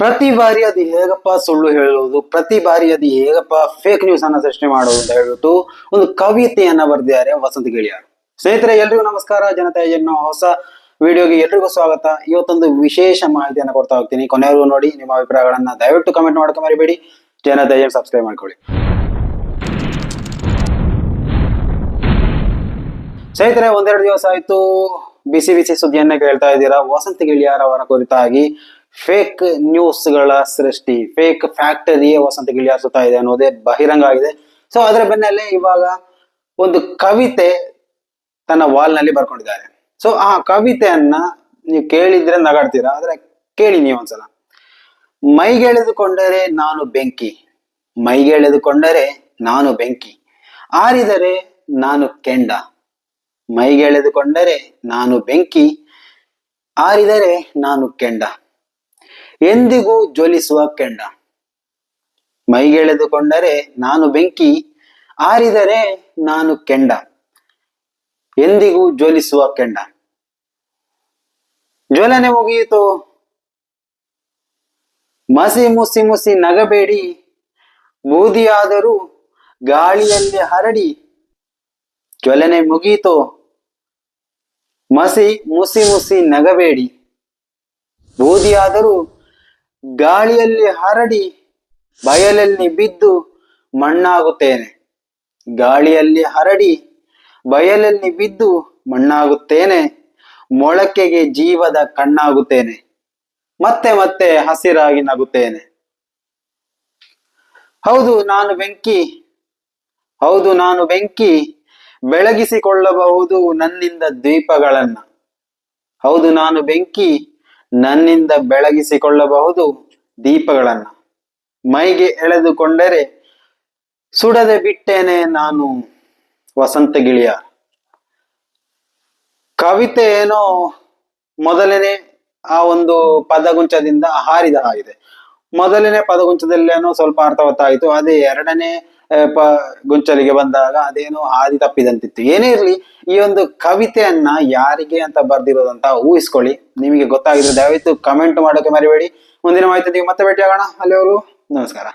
ಪ್ರತಿ ಬಾರಿ ಅದು ಹೇಗಪ್ಪ ಸುಳ್ಳು ಹೇಳುವುದು ಪ್ರತಿ ಬಾರಿ ಅದು ಹೇಗಪ್ಪ ಫೇಕ್ ನ್ಯೂಸ್ ಅನ್ನ ಸೃಷ್ಟಿ ಮಾಡುವುದು ಅಂತ ಹೇಳ್ಬಿಟ್ಟು ಒಂದು ಕವಿತೆಯನ್ನ ಬರೆದಿದ್ದಾರೆ ವಸಂತ ಗಿಳಿಯಾರು. ಸ್ನೇಹಿತರೆ, ಎಲ್ರಿಗೂ ನಮಸ್ಕಾರ. ಜನತಾ ಜನ ಹೊಸ ವಿಡಿಯೋಗೆ ಎಲ್ರಿಗೂ ಸ್ವಾಗತ. ಇವತ್ತೊಂದು ವಿಶೇಷ ಮಾಹಿತಿಯನ್ನು ಕೊಡ್ತಾ ಹೋಗ್ತೀನಿ. ಕೊನೆಯವರೆಗೂ ನೋಡಿ, ನಿಮ್ಮ ಅಭಿಪ್ರಾಯಗಳನ್ನ ದಯವಿಟ್ಟು ಕಮೆಂಟ್ ಮಾಡ್ಕೊಂಡು ಮರಿಬೇಡಿ. ಜನತಾ ಜನ ಸಬ್ಸ್ಕ್ರೈಬ್ ಮಾಡ್ಕೊಳ್ಳಿ. ಸ್ನೇಹಿತರೆ, ಒಂದೆರಡು ದಿವಸ ಆಯ್ತು. ಬಿಸಿ ಬಿಸಿ ಸುದ್ದಿಯನ್ನ ಕೇಳ್ತಾ ಇದ್ದೀರಾ? ವಸಂತ ಗಿಳಿಯಾರ್ ಅವರ ಕುರಿತಾಗಿ ಫೇಕ್ ನ್ಯೂಸ್ಗಳ ಸೃಷ್ಟಿ ಫೇಕ್ ಫ್ಯಾಕ್ಟರಿಯ ವಸಂತ ಗಿಳಿಯಾರ್ ಸುತ್ತಾ ಇದೆ ಅನ್ನೋದೇ ಬಹಿರಂಗ ಆಗಿದೆ. ಸೊ ಅದರ ಬೆನ್ನಲ್ಲೇ ಇವಾಗ ಒಂದು ಕವಿತೆ ತನ್ನ ವಾಲ್ನಲ್ಲಿ ಬರ್ಕೊಂಡಿದ್ದಾರೆ. ಸೊ ಆ ಕವಿತೆಯನ್ನ ನೀವು ಕೇಳಿದ್ರೆ ನಗಾಡ್ತೀರಾ? ಆದ್ರೆ ಕೇಳಿ ನೀವು ಒಂದ್ಸಲ. ಮೈಗೆಳೆದುಕೊಂಡರೆ ನಾನು ಬೆಂಕಿ, ಮೈಗೆಳೆದುಕೊಂಡರೆ ನಾನು ಬೆಂಕಿ, ಆರಿದರೆ ನಾನು ಕೆಂಡ, ಮೈಗೆಳೆದುಕೊಂಡರೆ ನಾನು ಬೆಂಕಿ, ಆರಿದರೆ ನಾನು ಕೆಂಡ ಎಂದಿಗೂ ಜ್ವಲಿಸುವ ಕೆಂಡ. ಮೈಗೆಳೆದುಕೊಂಡರೆ ನಾನು ಬೆಂಕಿ, ಆರಿದರೆ ನಾನು ಕೆಂಡ. ಎಂದಿಗೂ ಜ್ವಲಿಸುವ ಕೆಂಡ. ಜ್ವಲನೆ ಮುಗಿಯಿತು. ಮಸಿ ಮುಸಿ ಮುಸಿ ನಗಬೇಡಿ. ಬೂದಿಯಾದರೂ ಗಾಳಿಯಲ್ಲಿ ಹರಡಿ. ಜ್ವಲನೆ ಮುಗಿಯಿತು. ಮಸಿ ಮುಸಿ ಮುಸಿ ನಗಬೇಡಿ. ಬೂದಿಯಾದರೂ ಗಾಳಿಯಲ್ಲಿ ಹರಡಿ ಬಯಲಲ್ಲಿ ಬಿದ್ದು ಮಣ್ಣಾಗುತ್ತೇನೆ. ಗಾಳಿಯಲ್ಲಿ ಹರಡಿ ಬಯಲಲ್ಲಿ ಬಿದ್ದು ಮಣ್ಣಾಗುತ್ತೇನೆ. ಮೊಳಕೆಗೆ ಜೀವದ ಕಣ್ಣಾಗುತ್ತೇನೆ. ಮತ್ತೆ ಮತ್ತೆ ಹಸಿರಾಗಿ ನಗುತ್ತೇನೆ. ಹೌದು ನಾನು ಬೆಂಕಿ. ಹೌದು ನಾನು ಬೆಂಕಿ. ಬೆಳಗಿಸಿಕೊಳ್ಳಬಹುದು ನನ್ನಿಂದ ದ್ವೀಪಗಳನ್ನ. ಹೌದು ನಾನು ಬೆಂಕಿ. ನನ್ನಿಂದ ಬೆಳಗಿಸಿಕೊಳ್ಳಬಹುದು ದೀಪಗಳನ್ನ. ಮೈಗೆ ಎಳೆದುಕೊಂಡರೆ ಸುಡದೆ ಬಿಟ್ಟೇನೆ ನಾನು ವಸಂತ ಗಿಳಿಯ. ಕವಿತೆ ಏನೋ ಮೊದಲನೇ ಆ ಒಂದು ಪದಗುಂಚದಿಂದ ಹಾರಿದ ಹಾಗಿದೆ ಮೊದಲನೇ ಪದಗುಂಚದಲ್ಲೇನೋ ಸ್ವಲ್ಪ ಅರ್ಥವತ್ತಾಯಿತು. ಅದೇ ಎರಡನೇ ಪ, ಗುಂಚಲಿಗೆ ಬಂದಾಗ ಅದೇನೋ ಹಾದಿ ತಪ್ಪಿದಂತಿತ್ತು. ಏನೇ ಇರಲಿ, ಈ ಒಂದು ಕವಿತೆಯನ್ನ ಯಾರಿಗೆ ಅಂತ ಬರ್ದಿರೋದಂತ ಊಹಿಸ್ಕೊಳ್ಳಿ. ನಿಮಗೆ ಗೊತ್ತಾಗಿದ್ರೆ ದಯವಿಟ್ಟು ಕಮೆಂಟ್ ಮಾಡೋಕೆ ಮರಿಬೇಡಿ. ಮುಂದಿನ ಮಾಹಿತಿ ಮತ್ತೆ ಭೇಟಿ ಆಗೋಣ ಅಲ್ಲಿವರು ನಮಸ್ಕಾರ.